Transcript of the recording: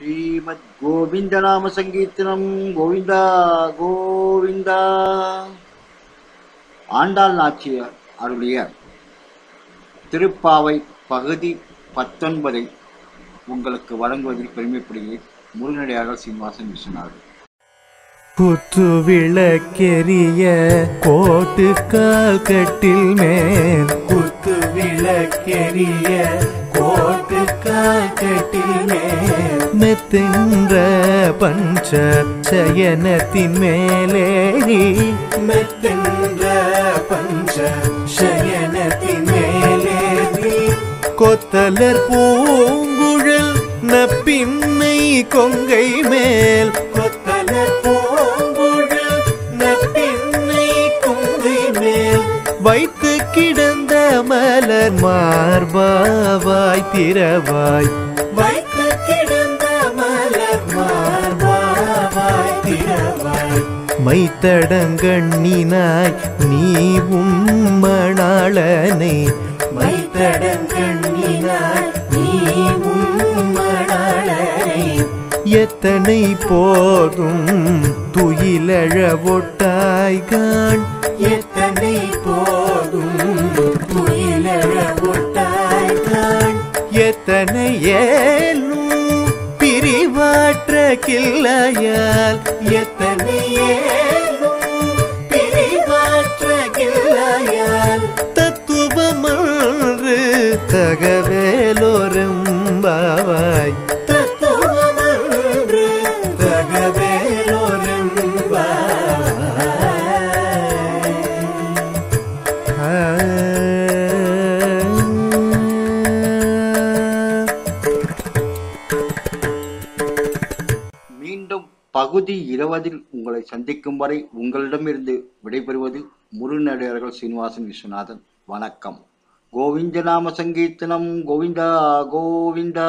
ஸ்ரீமத் கோவிந்த நாம சங்கீர்த்தனம் கோவிந்தா. கோவிந்தா ஆண்டாள் நாச்சியார் அருளிய திருப்பாவை பகுதி பத்தொன்பதை உங்களுக்கு வழங்குவதில் பெருமைப்படுகிறேன். முருகனடியார்கள் சீனிவாசன் விஸ்வநாதன் குத்து விளக்கெரிய கோட்டுக்கால் கட்டில் மேல். குத்து விளக்கெரிய கோட்டுக்கால் கட்டில் மேல். மெத்தென்ற பஞ்ச சயனத்தின் மேலேறி மெத்தென்ற பஞ்ச சயனத்தின் மேலேறி கொத்தலர் பூங்குழல் நப்பின்னை கொங்கை மேல். கொத்தலர் பூங்குழல் நப்பின்னை கொங்கை மேல். வைத்து கிடந்த மலர் மார்பாவாய் திரவாய் மைத்தடங்கண்ணினாய். நீ உம்மணாளனை மைத்தடங்கண்ணினாய் நீ உம்மணாளனை எத்தனை போதும் துயிலழ ஒட்டாய்கான் எத்தனை போதும் துயிலழ ஒட்டாய்கான் எத்தனை ஏலும் பிரிவாற்ற கிள்ளையால் எத்தனை ஏலும் பிரிவாற்ற கிள்ளையால் தத்துவமன்று பகுதி இருபதில் உங்களை சந்திக்கும் வரை உங்களிடமிருந்து விடைபெறுவது முருநடிகர்கள் சீனிவாசன் விஸ்வநாதன். வணக்கம். கோவிந்த நாம சங்கீர்த்தனம் கோவிந்தா கோவிந்தா.